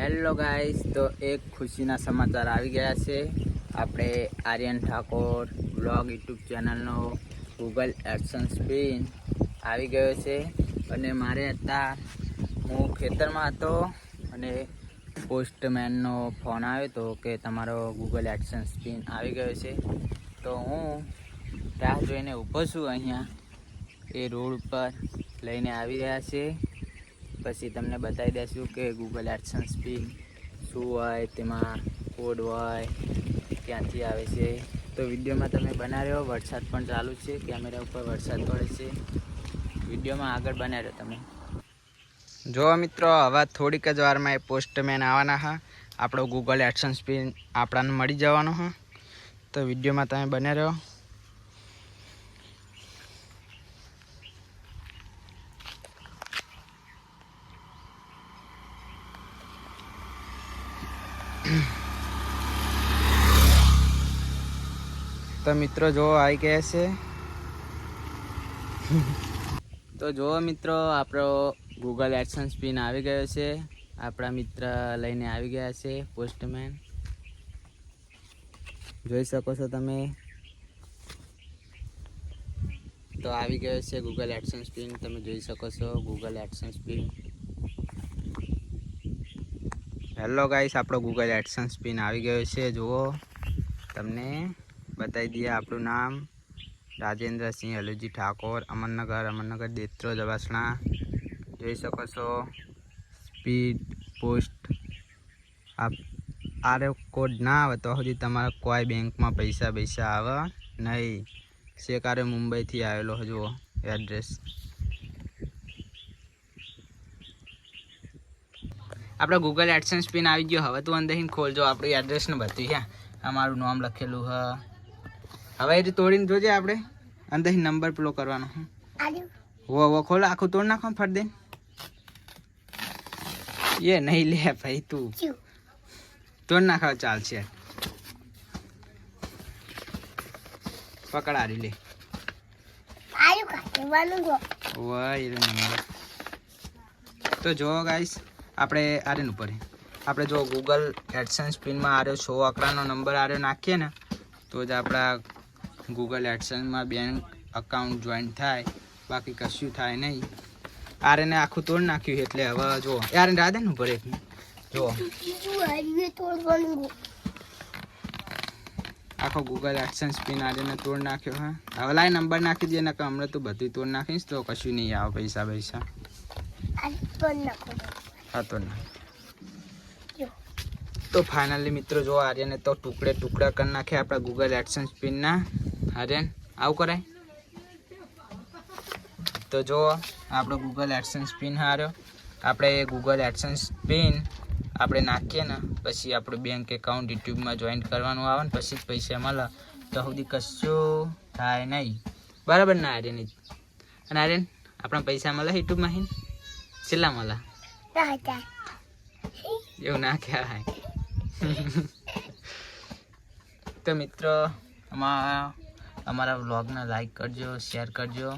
Hello guys તો એક ખુશીના સમાચાર આવી ગયા છે. આપણે આર્યન ઠાકોર બ્લોગ, યુટ્યુબ ચેનલનો ગૂગલ એડસન્સ પિન આવી ગયો છે. અને મારે હતા હું ખેતરમાં હતો અને પોસ્ટમેનનો ફોન આવ્યો હતો કે તમારો ગૂગલ એડસન્સ પિન આવી ગયો છે. તો હું રાહ જોઈને ઊભો છું અહીંયા. એ રોડ ઉપર લઈને આવી રહ્યા છે. પછી તમને બતાવી દઈશું કે ગૂગલ એડસન્સ પિન શું હોય, તેમાં કોડ હોય, ક્યાંથી આવે છે. તો વિડીયોમાં તમે બનાવ્યો, વરસાદ પણ ચાલુ છે, કેમેરા ઉપર વરસાદ પડે છે. વિડીયોમાં આગળ બનાવ્યો તમે. જો મિત્રો, હવે થોડીક જ વારમાં એ પોસ્ટમેન આવવાના હા. આપણો ગૂગલ એડસન્સ પિન આપણાને મળી જવાનો હા. તો વિડીયોમાં તમે બને રહ્યો તો મિત્રો જો આવી ગયા છે. તો જુઓ મિત્રો આપણો ગૂગલ એડસન્સ પિન આવી ગયો છે. આપણા મિત્ર લઈને આવી ગયા છે, પોસ્ટમેન. જોઈ શકો છો તમે. તો આવી ગયો છે ગૂગલ એડસન્સ પિન. તમે જોઈ શકો છો Google AdSense pin. Hello guys આપણો ગૂગલ એડસન્સ પિન આવી ગયો છે, જુઓ. તમને બતાવી દઈએ આપણું નામ. રાજેન્દ્રસિંહ હલુજી ઠાકોર, અમરનગર અમરનગર દેત્રો જવાસણા જોઈ શકો છો સ્પીડ પોસ્ટ આરે કોડ ના આવે તો સુધી તમારા કોઈ બેંકમાં પૈસા પૈસા આવે નહીં. શેકારે મુંબઈથી આવેલો, જુઓ એડ્રેસ આપણે ગૂગલ એડસન્સ પિન આવી ગયો. હવે તું અંદર ખોલજો. આપણું એડ્રેસ ને બધું હે. અમારું નામ લખેલું હ. હવે એ તોડીને જોજે આપણે. અંદર નંબર પેલો કરવાનો હો. વો ખોલ. આખું તોડ નાખો ફટ દે એ નહીં લે ભાઈ તું. તોડ નાખવા ચાલશે પકડાડી લે. તો જો ગાઈસ આપણે આર્યન ઉપર. આપણે જો ગૂગલ એડસન્સ પિનમાં આર્યો છો અકડાનો નંબર આર્યો નાખીએ ને, તો જ આપણા ગૂગલ એડસન્સમાં બેંક અકાઉન્ટ જોઈન્ટ થાય. બાકી કશું થાય નહીં. આર્યને આખું તોડ નાખ્યું એટલે હવે જો યાર રાધે ને ઉપર એક. જો આખો ગૂગલ એડસન્સ પિન આર્યને તોડ નાખ્યો, હા. હવે લાઈ નંબર નાખી દે નકર હમણાં તો બધું તોડ નાખીશ તો કશું નહીં આવે પૈસા પૈસા. હા તો ના. તો ફાઇનલી મિત્રો જો આર્યને તો ટુકડે ટુકડા કરી નાખે આપણા ગૂગલ એડસન્સ પિનના આર્યન આવું કરાય. તો જો આપણો ગૂગલ એડસન્સ પિન હાર્યો. આપણે ગૂગલ એડસન્સ પિન આપણે નાખીએ ને પછી આપણું બેંક એકાઉન્ટ યુટ્યુબમાં જોઈન કરવાનું આવે ને પછી જ પૈસા મળે. તો સુધી કશું થાય નહીં. બરાબર ને આર્યન અને આર્યન આપણા પૈસા મળે યુટ્યુબમાં હિન છેલ્લા મળે? એવું ના કહેવાય. તો મિત્રો આમાં અમારા વ્લોગને લાઈક કરજો શેર કરજો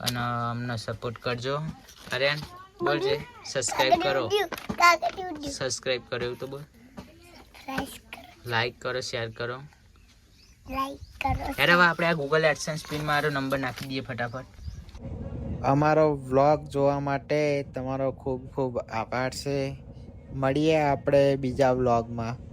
અને અમને સપોર્ટ કરજો. આર્યન બોલજે સબસ્ક્રાઈબ કરો. સબસ્ક્રાઈબ કરો એવું તો બોલ. લાઈક કરો. શેર કરો અરે હવે આપણે આ ગૂગલ એડસન્સ પિન મારો નંબર નાખી દઈએ ફટાફટ. અમારો વ્લોગ જોવા માટે તમારો ખૂબ ખૂબ આભાર છે. મળીએ આપણે બીજા વ્લોગમાં.